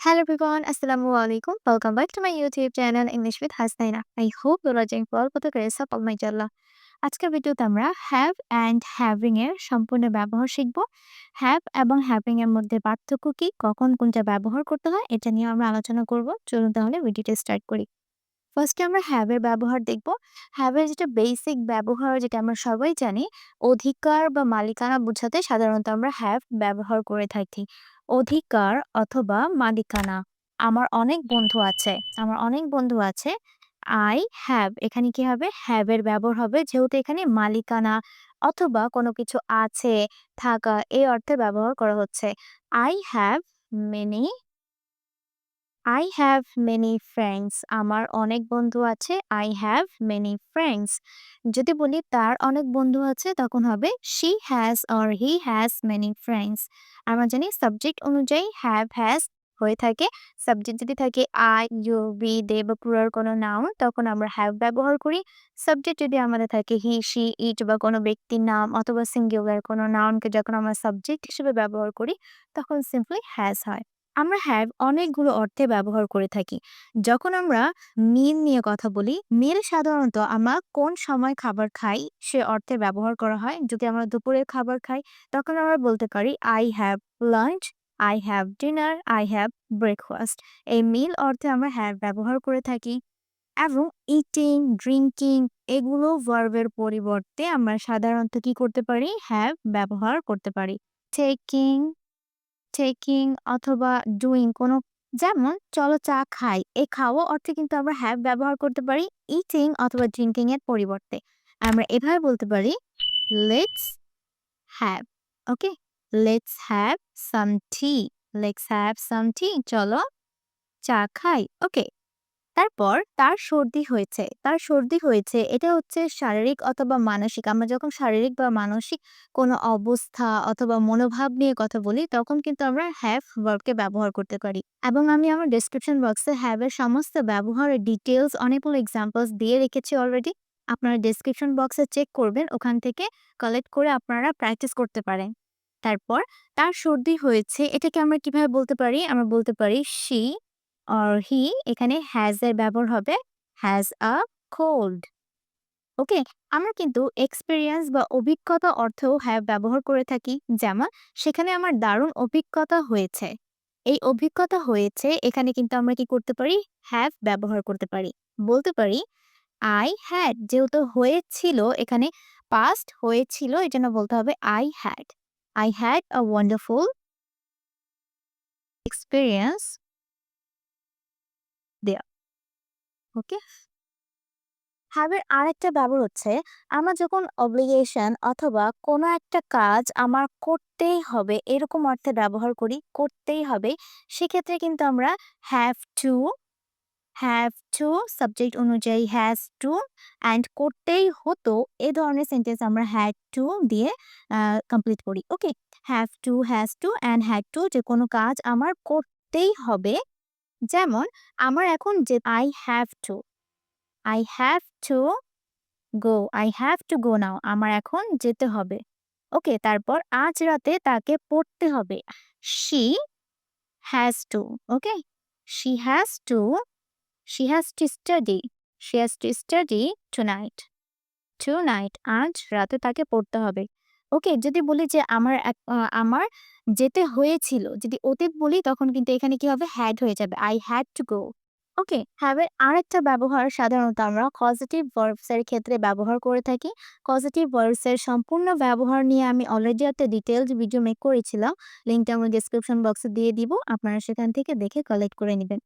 Hello everyone, Assalamu alaikum. Welcome back to my YouTube channel English with Hasnaina. I hope you are doing well with the grace of Almighty Allah. আজকের ভিডিওতে আমরা have and having এর সম্পূর্ণ ব্যবহার শিখব। Have এবং having এর মধ্যে পার্থক্য কি? কখন কোনটা ব্যবহার করতে হয়? এটা নিয়ে আমরা আলোচনা করব। চলুন তাহলে ভিডিওটা স্টার্ট করি। ফার্স্টে আমরা হ্যাভ এর ব্যবহার দেখব। হ্যাভ এর যেটা বেসিক ব্যবহার যেটা আমরা সবাই জানি অধিকার বা মালিকানা বোঝাতে সাধারণত আমরা হ্যাভ ব্যবহার করে থাকি। অধিকার অথবা মালিকানা। আমার অনেক বন্ধু আছে, আমার অনেক বন্ধু আছে। আই হ্যাভ এখানে কি হবে? হ্যাভ এর ব্যবহার হবে, যেহেতু এখানে মালিকানা অথবা কোনো কিছু আছে, থাকা, এই অর্থে ব্যবহার করা হচ্ছে। I have many I have many friends আমার অনেক বন্ধু আছে আই হ্যাভ মেনি ফ্রেন্ডস যদি বলি তার অনেক বন্ধু আছে, তখন হবে she has or he has many friends আমরা জানি সাবজেক্ট অনুযায়ী হ্যাভ হ্যাজ হয়ে থাকে। সাবজেক্ট যদি থাকে আই ইউ বি দে বা পুরার কোনো নাউন তখন আমরা হ্যাভ ব্যবহার করি। সাবজেক্ট যদি আমাদের থাকে হি শি ইট বা কোনো ব্যক্তির নাম অথবা সিঙ্গুলার কোনো নাউনকে যখন আমরা সাবজেক্ট হিসেবে ব্যবহার করি, তখন সিম্পলি হ্যাজ হয়। আমরা হ্যাভ অনেকগুলো অর্থে ব্যবহার করে থাকি। যখন আমরা মিল নিয়ে কথা বলি, মিল সাধারণত আমরা কোন সময় খাবার খাই সে অর্থে ব্যবহার করা হয়। যদি আমরা দুপুরের খাবার খাই, তখন আমরা বলতে পারি I have lunch I have dinner I have breakfast এই মিল অর্থে আমরা হ্যাভ ব্যবহার করে থাকি। এবং ইটিং ড্রিঙ্কিং এগুলো ভার্বের পরিবর্তে আমরা সাধারণত কি করতে পারি? হ্যাভ ব্যবহার করতে পারি। টেকিং টেকিং অথবা ডুইং কোনো, যেমন চলো চা খাই, এই খাওয়া অর্থে কিন্তু আমরা হ্যাভ ব্যবহার করতে পারি ইটিং অথবা ড্রিঙ্কিং এর পরিবর্তে। আমরা এভাবে বলতে পারি let's have okay let's have some tea let's have some tea চলো চা খাই ওকে তারপর তার সর্দি হয়েছে। তার সর্দি হয়েছে, এটা হচ্ছে শারীরিক অথবা মানসিক। আমরা যখন শারীরিক বা মানসিক কোনো অবস্থা অথবা মনোভাব নিয়ে কথা বলি, তখন কিন্তু আমরা হ্যাভ ভার্বকে ব্যবহার করতে পারি। এবং আমি আমার ডেসক্রিপশন বক্সে হ্যাভ এর সমস্ত ব্যবহারের ডিটেলস অনেকগুলো এক্সাম্পলস দিয়ে রেখেছি অলরেডি আপনারা ডেসক্রিপশন বক্সে চেক করবেন, ওখান থেকে কালেক্ট করে আপনারা প্র্যাকটিস করতে পারেন। তারপর তার সর্দি হয়েছে, এটাকে আমরা কীভাবে বলতে পারি? আমরা বলতে পারি শি অর হি এখানে হ্যাজ এর ব্যবহার হবে হ্যাজ আ কোল্ড ওকে আমরা কিন্তু এক্সপিরিয়েন্স বা অভিজ্ঞতা অর্থেও হ্যাভ ব্যবহার করে থাকি। যেমন, সেখানে আমার দারুণ অভিজ্ঞতা হয়েছে। এই অভিজ্ঞতা হয়েছে, এখানে কিন্তু আমরা কি করতে পারি? হ্যাভ ব্যবহার করতে পারি। বলতে পারি আই হ্যাড যেহেতু হয়েছিল, এখানে পাস্ট হয়েছিল এই জন্য বলতে হবে I had I had a wonderful experience দেয়া ওকে? হ্যাবের আরেকটা ব্যবহার হচ্ছে, আমরা যখন অব্লিগেশন অথবা কোনো একটা কাজ আমার করতেই হবে এরকম অর্থে ব্যবহার করি, করতেই হবে, সেক্ষেত্রে কিন্তু আমরা have to have to subject অনুযায়ী হ্যাজ টু অ্যান্ড করতেই হতো, এ ধরনের সেন্টেন্স আমরা হ্যাড টু দিয়ে কমপ্লিট করি, okay? Have to has to and had to যে কোনো কাজ আমার করতেই হবে যেমন, আমার এখন যে I have to I have to go I have to go now আমার এখন যেতে হবে। ওকে, তারপর আজ রাতে তাকে পড়তে হবে। She has to okay? She has to she has to study she has to study tonight tonight আজ রাতে তাকে পড়তে হবে। ওকে, যদি বলি যে আমার আমার যেতে হয়েছিল, যদি অতীত বলি তখন কিন্তু এখানে কি হবে? হ্যাড হয়ে যাবে। I had to go okay হ্যাভের আরেকটা ব্যবহার সাধারণত আমরা পজিটিভ ভার্বস এর ক্ষেত্রে ব্যবহার করে থাকি। পজিটিভ ভার্বস এর সম্পূর্ণ ব্যবহার নিয়ে আমি অলরেডি একটা ডিটেলস ভিডিও মেক করেছিলাম। লিঙ্কটা আমি ডিসক্রিপশন বক্সে দিয়ে দিব। আপনারা সেখান থেকে দেখে কালেক্ট করে নেবেন।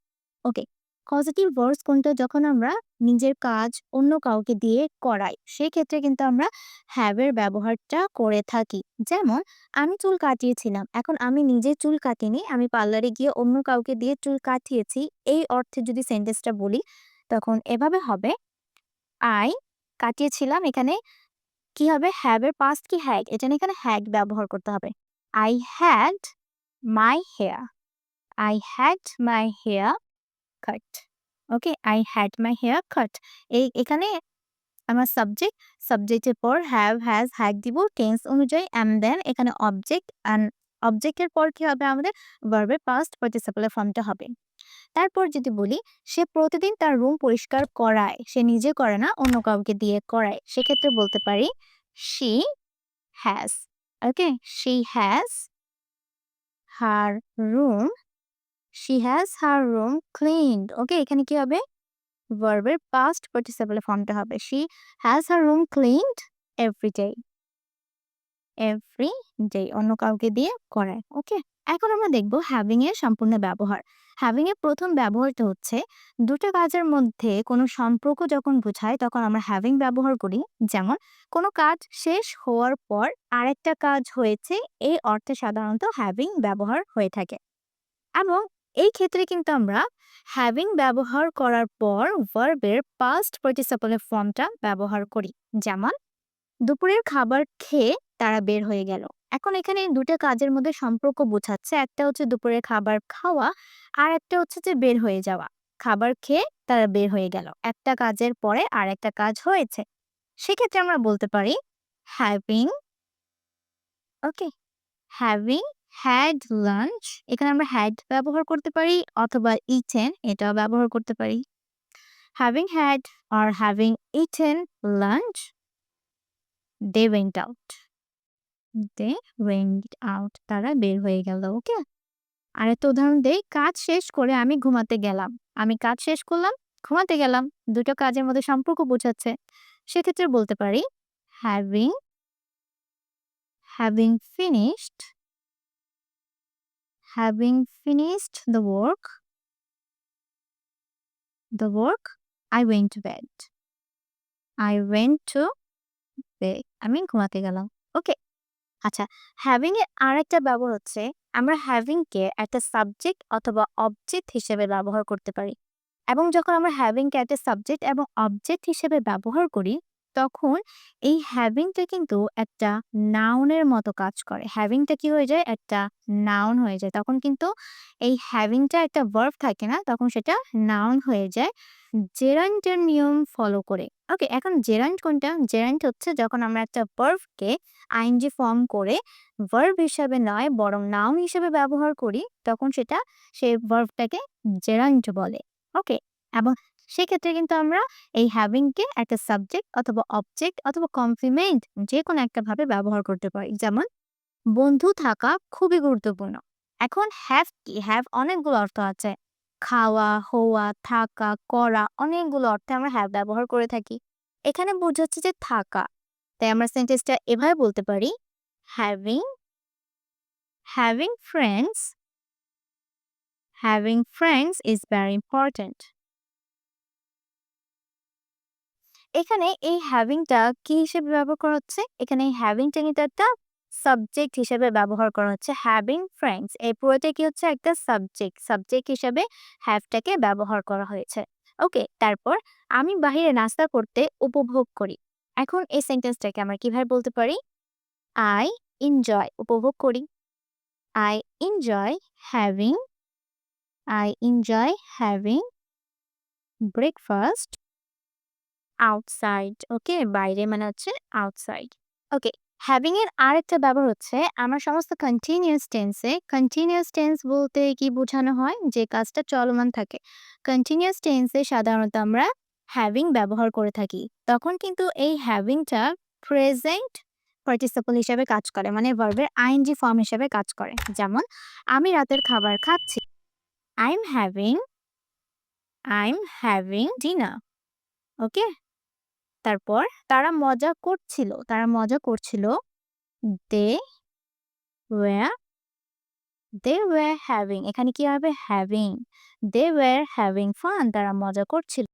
ওকে পজিটিভ ভার্বস কোনটা যখন আমরা নিজের কাজ অন্য কাউকে দিয়ে করাই, সেক্ষেত্রে কিন্তু আমরা হ্যাভের ব্যবহারটা করে থাকি। যেমন, আমি চুল কাটিয়েছিলাম, এখন আমি নিজে চুল কাটিনি, আমি পার্লারে গিয়ে অন্য কাউকে দিয়ে চুল কাটিয়েছি, এই অর্থে যদি সেন্টেন্সটা বলি, তখন এভাবে হবে আই কাটিয়েছিলাম, এখানে কি হবে? হ্যাভের পাস্ট কি হ্যাগ এটা এখানে হ্যাগ ব্যবহার করতে হবে। I had my hair I had my hair okay I had my haircut এই, এখানে আমার সাবজেক্ট সাবজেক্টের পর হ্যাভ হ্যাজ হ্যাড দিব টেন্স অনুযায়ী অ্যান্ড দেন এখানে অবজেক্ট অ্যান্ড অবজেক্টের পর কি হবে আমাদের? ভার্বের পাস্ট পার্টিসিপেলের ফর্মটা হবে। তারপর যদি বলি, সে প্রতিদিন তার রুম পরিষ্কার করায়, সে নিজে করে না, অন্য কাউকে দিয়ে করায়। সেক্ষেত্রে বলতে পারি she has okay she has her room she has her room cleaned okay এখানে কি হবে? ভার্বের পাস্ট পার্টিসিপেল ফর্মটা হবে। She has her room cleaned every day every day অন্য কাউকে দিয়ে করায়। ওকে এখন আমরা দেখব হ্যাভিং এর সম্পূর্ণ ব্যবহার। হ্যাভিং এর প্রথম ব্যবহারটা হচ্ছে, দুটো কাজের মধ্যে কোনো সম্পর্ক যখন বোঝায়, তখন আমরা হ্যাভিং ব্যবহার করি। যেমন, কোনো কাজ শেষ হওয়ার পর আরেকটা কাজ হয়েছে, এই অর্থে সাধারণত হ্যাভিং ব্যবহার হয়ে থাকে। এবং এই ক্ষেত্রে কিন্তু আমরা হ্যাভিং ব্যবহার করার পর ভার্বের পাস্ট পার্টিসিপলের ফর্মটা ব্যবহার করি। যেমন, দুপুরের খাবার খেয়ে তারা বের হয়ে গেল। এখন এখানে দুটো কাজের মধ্যে সম্পর্ক বোঝাচ্ছে। একটা হচ্ছে দুপুরের খাবার খাওয়া আর একটা হচ্ছে যে বের হয়ে যাওয়া। খাবার খেয়ে তারা বের হয়ে গেল। একটা কাজের পরে আর একটা কাজ হয়েছে। সেক্ষেত্রে আমরা বলতে পারি having okay having had lunch এখানে আমরা হ্যাড ব্যবহার করতে পারি অথবা ইটেন এটাও ব্যবহার করতে পারি। Having had R having eaten lunch they went out they went out তারা বের হয়ে গেল ওকে আর একটা উদাহরণ দেই, কাজ শেষ করে আমি ঘুমাতে গেলাম। আমি কাজ শেষ করলাম, ঘুমাতে গেলাম, দুটো কাজের মধ্যে সম্পর্ক বোঝাচ্ছে। সেক্ষেত্রে বলতে পারি having having finished having finished the work the work, i went to bed. I went to bed. আমি ঘুমাতে গেলাম। ওকে আচ্ছা হ্যাভিং এর আরেকটা ব্যবহার হচ্ছে, আমরা হ্যাভিং কে একটা সাবজেক্ট অথবা অবজেক্ট হিসেবে ব্যবহার করতে পারি। এবং যখন আমরা হ্যাভিং কে একটা সাবজেক্ট এবং অবজেক্ট হিসেবে ব্যবহার করি তখন এই হ্যাভিংটা কিন্তু একটা নাউনের মতো কাজ করে। হ্যাভিংটা কি হয়ে যায়? একটা নাউন হয়ে যায়। তখন কিন্তু এই হ্যাভিংটা একটা ভার্ব থাকে না? তখন সেটা নাউন হয়ে যায়। জেরান্টের নিয়ম ফলো করে। ওকে এখন জেরান্ট কোনটা? জেরান্ট হচ্ছে যখন আমরা একটা ভার্বকে আইনজি ফর্ম করে ভার্ব হিসাবে নয়, বরং নাউন হিসেবে ব্যবহার করি, তখন সেটা সেই ভার্বটাকে জেরান্ট বলে। ওকে এবং সেক্ষেত্রে কিন্তু আমরা এই হ্যাভিংকে একটা সাবজেক্ট অথবা অবজেক্ট অথবা কমপ্লিমেন্ট যে কোনো একটা ভাবে ব্যবহার করতে পারি। যেমন, বন্ধু থাকা খুবই গুরুত্বপূর্ণ। এখন হ্যাভ কি? হ্যাভ অনেকগুলো অর্থ আছে। খাওয়া, হওয়া, থাকা, করা অনেকগুলো অর্থে আমরা হ্যাভ ব্যবহার করে থাকি। এখানে বোঝাচ্ছে যে থাকা। তাই আমরা সেন্টেন্সটা এভাবে বলতে পারি having having friends having friends is very important এখানে এই হ্যাভিংটা কি হিসেবে ব্যবহার করা হচ্ছে? এখানে এই হ্যাভিংটা কিন্তু একটা সাবজেক্ট হিসেবে ব্যবহার করা হচ্ছে হ্যাভিং ফ্রেন্ডস এই পুরোটা কি হচ্ছে? একটা সাবজেক্ট সাবজেক্ট হিসেবে হ্যাভটাকে ব্যবহার করা হয়েছে। ওকে, তারপর আমি বাহিরে নাস্তা করতে উপভোগ করি। এখন এই সেন্টেন্সটাকে আমরা কীভাবে বলতে পারি? আই এনজয় উপভোগ করি। I enjoy having I enjoy having breakfast outside okay বাইরে মানে হচ্ছে আউটসাইড ওকে হ্যাভিং এর আরেকটা ব্যবহার হচ্ছে, আমার সমস্ত কন্টিনিউয়াস টেন্সে কন্টিনিউয়াস টেন্স বলতে কি বোঝানো হয়? যে কাজটা চলমান থাকে। কন্টিনিউয়াস টেন্সে সাধারণত আমরা হ্যাভিং ব্যবহার করে থাকি। তখন কিন্তু এই হ্যাভিংটা প্রেজেন্ট পার্টিসিপল হিসেবে কাজ করে মানে ভার্বের আইএনজি ফর্ম হিসেবে কাজ করে। যেমন, আমি রাতের খাবার খাচ্ছি। I am having I am having dinner okay তারপর তারা মজা করছিল, তারা মজা করছিল they were they were having এখানে কি হবে? Having they were having fun তারা মজা করছিল।